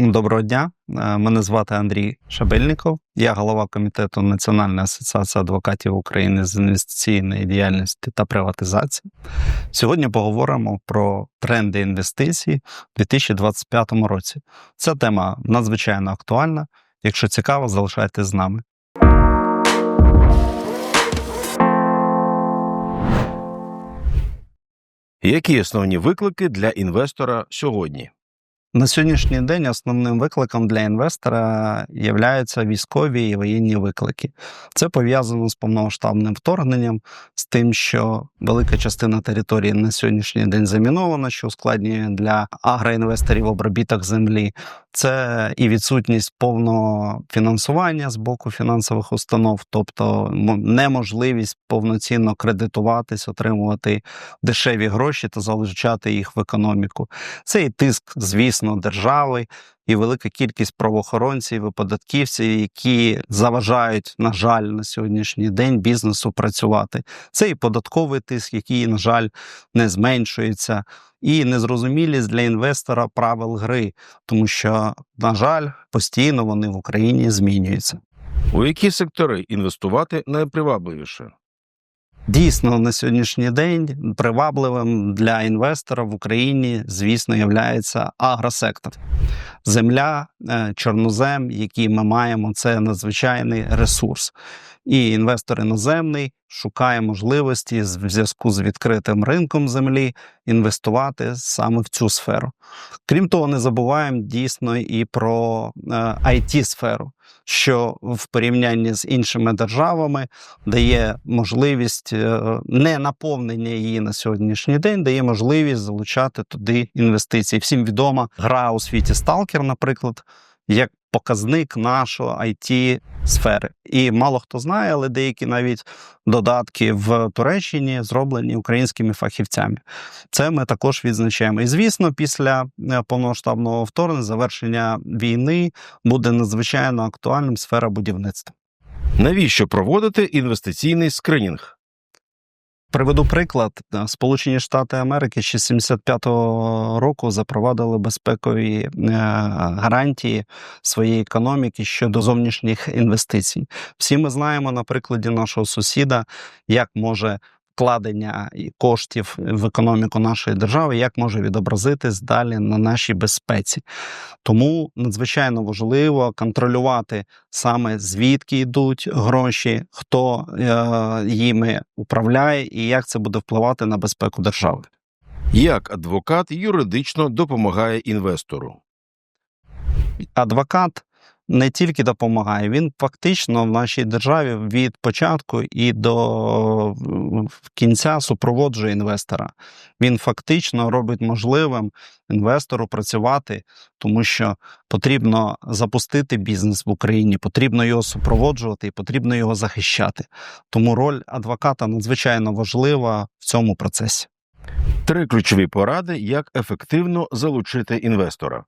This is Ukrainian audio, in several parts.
Доброго дня. Е, Мене звати Андрій Шабельников. Я голова комітету Національної асоціації адвокатів України з інвестиційної діяльності та приватизації. Сьогодні поговоримо про тренди інвестицій у 2025 році. Ця тема надзвичайно актуальна. Якщо цікаво, залишайтесь з нами. Які основні виклики для інвестора сьогодні? На сьогоднішній день основним викликом для інвестора являються військові і воєнні виклики. Це пов'язано з повномасштабним вторгненням, з тим, що велика частина території на сьогоднішній день замінована, що ускладнює для агроінвесторів обробіток землі. Це і відсутність повного фінансування з боку фінансових установ, тобто неможливість повноцінно кредитуватись, отримувати дешеві гроші та залучати їх в економіку. Це і тиск, звісно, держави, і велика кількість правоохоронців і податківців, які заважають, на жаль, на сьогоднішній день бізнесу працювати. Це і податковий тиск, який, на жаль, не зменшується, і незрозумілість для інвестора правил гри, тому що, на жаль, постійно вони в Україні змінюються. У які сектори інвестувати найпривабливіше? Дійсно, на сьогоднішній день привабливим для інвестора в Україні, звісно, є агросектор. Земля, е, чорнозем, який ми маємо, це надзвичайний ресурс. І інвестор іноземний шукає можливості в зв'язку з відкритим ринком землі інвестувати саме в цю сферу. Крім того, не забуваємо дійсно і про it сферу що в порівнянні з іншими державами дає можливість е, не наповнення її на сьогоднішній день, дає можливість залучати туди інвестиції. Всім відома гра у світі Сталкер, наприклад, як показник нашої it сфери. І мало хто знає, але деякі навіть додатки в Туреччині зроблені українськими фахівцями. Це ми також відзначаємо. І звісно, після е, повномасштабного вторгнення, завершення війни буде надзвичайно актуальним сфера будівництва. Навіщо проводити інвестиційний скринінг? Приведу приклад. Е, Сполучені Штати Америки ще з 75-го року запровадили безпекові е, гарантії своєї економіки щодо зовнішніх інвестицій. Всі ми знаємо на прикладі нашого сусіда, як може вкладення коштів в економіку нашої держави, як може відобразитись далі на нашій безпеці. Тому надзвичайно важливо контролювати саме звідки йдуть гроші, хто е, їми управляє і як це буде впливати на безпеку держави. Як адвокат юридично допомагає інвестору? Адвокат не тільки допомагає, він фактично в нашій державі від початку і до кінця супроводжує інвестора. Він фактично робить можливим інвестору працювати, тому що потрібно запустити бізнес в Україні, потрібно його супроводжувати і потрібно його захищати. Тому роль адвоката надзвичайно важлива в цьому процесі. Три ключові поради, як ефективно залучити інвестора.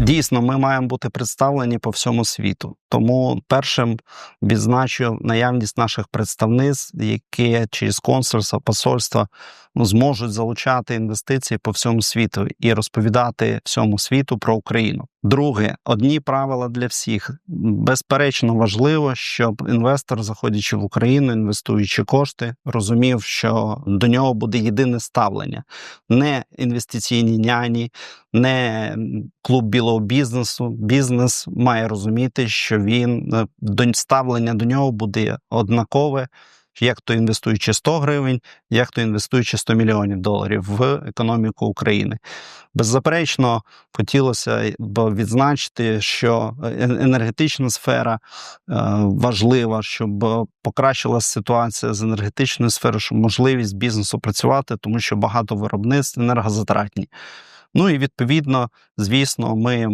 Дійсно, ми маємо бути представлені по всьому світу. Тому першим відзначу наявність наших представництв, які через консульства, посольства ну, зможуть залучати інвестиції по всьому світу і розповідати всьому світу про Україну. Друге, одні правила для всіх. Безперечно, важливо, щоб інвестор, заходячи в Україну, інвестуючи кошти, розумів, що до нього буде єдине ставлення, не інвестиційні няні, не клуб білого бізнесу. Бізнес має розуміти, що він е, ставлення до нього буде однакове. Як то інвестуючи 100 гривень, як то інвестуючи 100 мільйонів доларів в економіку України. Беззаперечно, хотілося б відзначити, що е, енергетична сфера е, важлива, щоб покращилася ситуація з енергетичною сферою, щоб можливість бізнесу працювати, тому що багато виробництв енергозатратні. Ну і відповідно, звісно, ми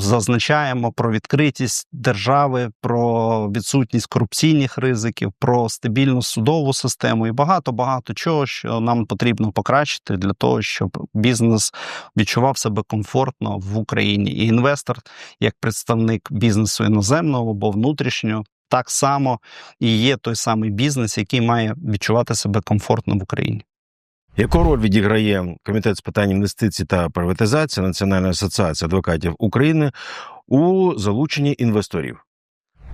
зазначаємо про відкритість держави, про відсутність корупційних ризиків, про стабільну судову систему і багато багато чого, що нам потрібно покращити для того, щоб бізнес відчував себе комфортно в Україні. І інвестор, як представник бізнесу іноземного або внутрішнього. Так само і є той самий бізнес, який має відчувати себе комфортно в Україні. Яку роль відіграє комітет з питань інвестицій та приватизації Національної асоціації адвокатів України у залученні інвесторів?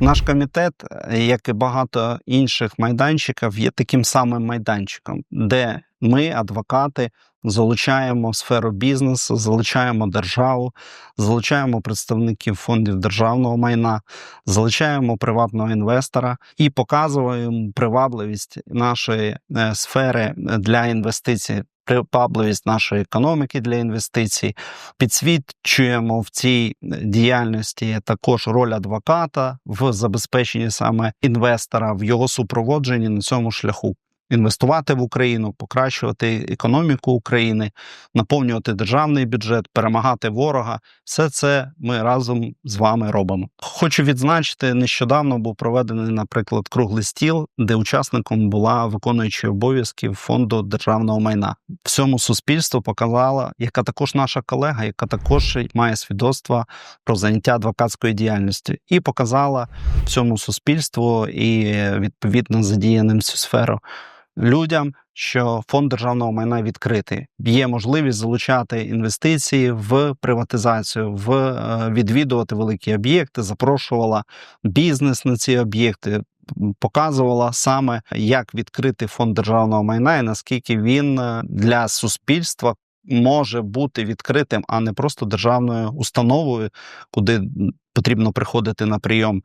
Наш комітет, як і багато інших майданчиків, є таким самим майданчиком, де ми, адвокати, залучаємо сферу бізнесу, залучаємо державу, залучаємо представників фондів державного майна, залучаємо приватного інвестора і показуємо привабливість нашої е, сфери для інвестицій. Привабливість нашої економіки для інвестицій, підсвічуємо в цій діяльності також роль адвоката в забезпеченні саме інвестора в його супроводженні на цьому шляху. Інвестувати в Україну, покращувати економіку України, наповнювати державний бюджет, перемагати ворога все це ми разом з вами робимо. Хочу відзначити, нещодавно був проведений, наприклад, круглий стіл, де учасником була виконуюча обов'язків фонду державного майна. Всьому суспільству показала, яка також наша колега, яка також має свідоцтво про заняття адвокатською діяльністю, і показала всьому суспільству і відповідно задіяним цю сферу людям, що фонд державного майна відкритий. Є можливість залучати інвестиції в приватизацію, в е, відвідувати великі об'єкти, запрошувала бізнес на ці об'єкти. Показувала саме, як відкрити фонд державного майна і наскільки він е, для суспільства може бути відкритим, а не просто державною установою, куди потрібно приходити на прийом.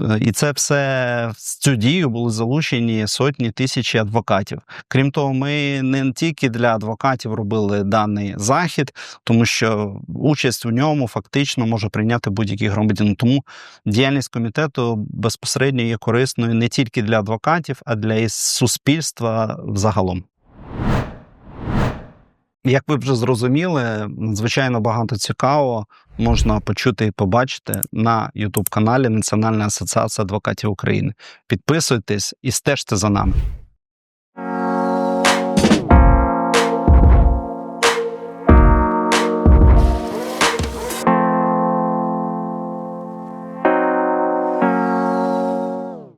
Е, І це все в цю дію були залучені сотні тисячі адвокатів. Крім того, ми не тільки для адвокатів робили даний захід, тому що участь у ньому фактично може прийняти будь-який громадянин. Тому діяльність комітету безпосередньо є корисною не тільки для адвокатів, а для суспільства взагалом. Як ви вже зрозуміли, надзвичайно багато цікавого можна почути і побачити на youtube каналі Національна асоціація адвокатів України. Підписуйтесь і стежте за нами.